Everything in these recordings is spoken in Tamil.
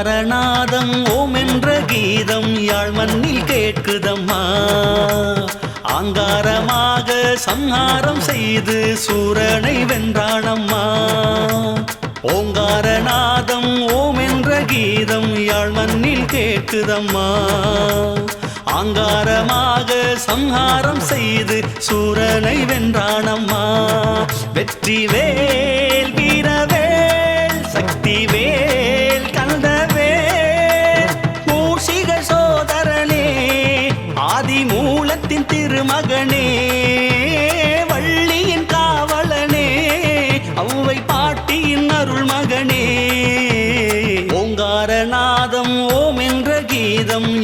தாரநாதம் ஓம் என்ற கீதம் யாழ் மண்ணில் கேட்குதம்மா. ஆங்காரமாக சம்ஹாரம் செய்து சூரனை வென்றானம்மா. ஓங்காரநாதம் ஓம் என்ற கீதம் யாழ் மண்ணில் கேட்குதம்மா. ஆங்காரமாக சம்ஹாரம் செய்து சூரனை வென்றானம்மா. வெற்றி வேல் வீரவேல் சக்தி வேல்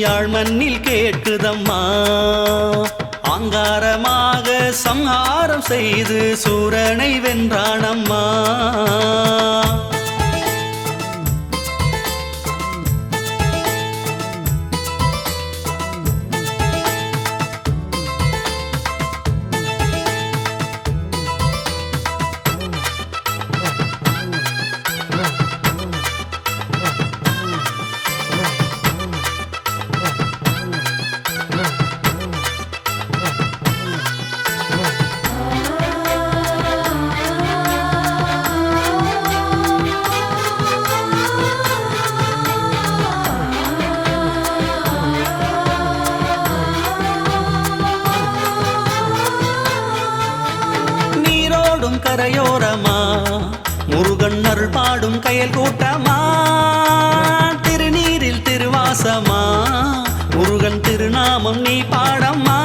யாழ் மண்ணில் கேட்குதம்மா. அங்காரமாக சம்ஹாரம் செய்து சூரனை வென்றானம்மா. கரையோரமா? முருகன் அருள் பாடும் கயல் கூட்டமா? திருநீரில் திருவாசமா? முருகன் திருநாமம் நீ பாடம்மா?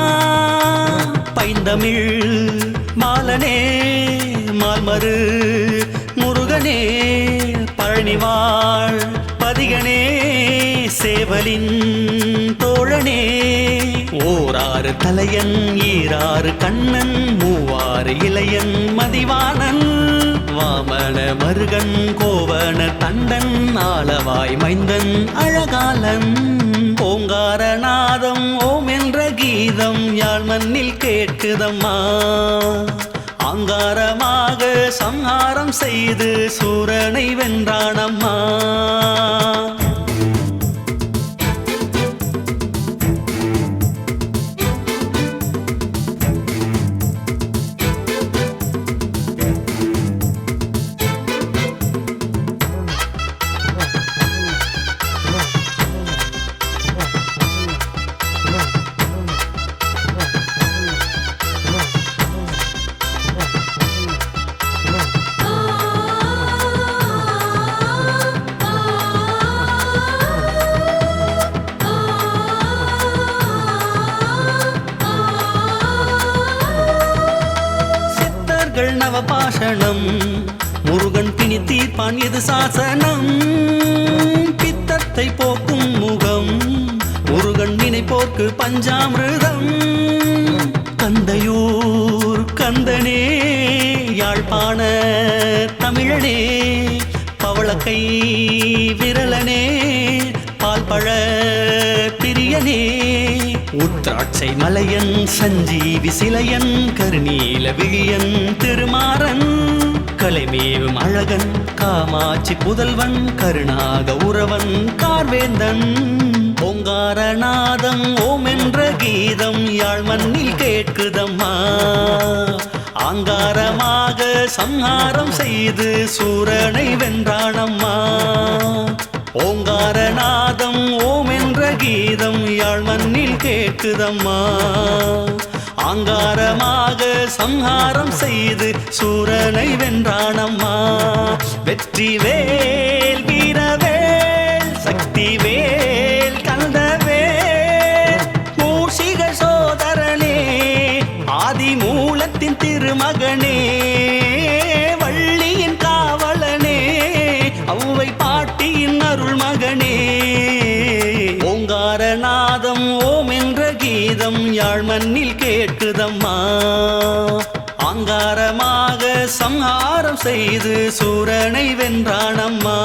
பைந்தமிழ் மாலனே மால்மரு முருகனே பழனிவாழ் பதிகனே சேவலின் தோழனே. ஓராறு தலையன் ஈராறு கண்ணன் மூவாறு இளையன் மதிவாணன். வாமன மருகன் கோவன தண்டன் ஆளவாய் மைந்தன் அழகாலன் ஓங்காரநாதம் ஓம் என்ற கீதம் யாழ் மண்ணில் கேட்குதம்மா. அங்காரமாக சம்ஹாரம் செய்து சூரனை வென்றானம்மா. சித்தர்கள் நவபாஷணம். முருகன் பிணி தீர்ப்பான் எது சாசனம்? பித்தத்தை போக்கும் முகம். முருகன் நினைப்போர்க்கு பஞ்சாமிருதம். கந்தையூர் கந்தனே யாழ்ப்பாண தமிழனே. பவளக்கை விரலனே பால்பழ பிரியனே. உத்ராட்சை மலையன் சஞ்சீவி சிலையன் கருநீல விழியன் திருமாறன் கலைமேவும் அழகன் காமாட்சி புதல்வன் கருணாக உறவன் கார்வேந்தன். ஓங்காரநாதம் ஓம் என்ற கீதம் யாழ் மண்ணில் கேட்குதம்மா. ஆங்காரமாக சம்ஹாரம் செய்து சூரனை வென்றானம்மா. ஓங்காரநாத யாழ் கேட்குதம்மா ஆங்காரமாக சம்ஹாரம் செய்து சூரனை வென்றானம்மா. வெற்றி வேல் வீரவேல் சக்தி வேல் கந்தவேல். மூஷிக சோதரனே ஆதி மூலத்தின் திருமகனே. வள்ளியின் காவலனே அவ்வை பாட்டியின் அருள் மகனே கீதம் யாழ் மண்ணில் கேட்குதம்மா அங்காரமாக சம்ஹாரம் செய்து சூரனை வென்றானம்மா.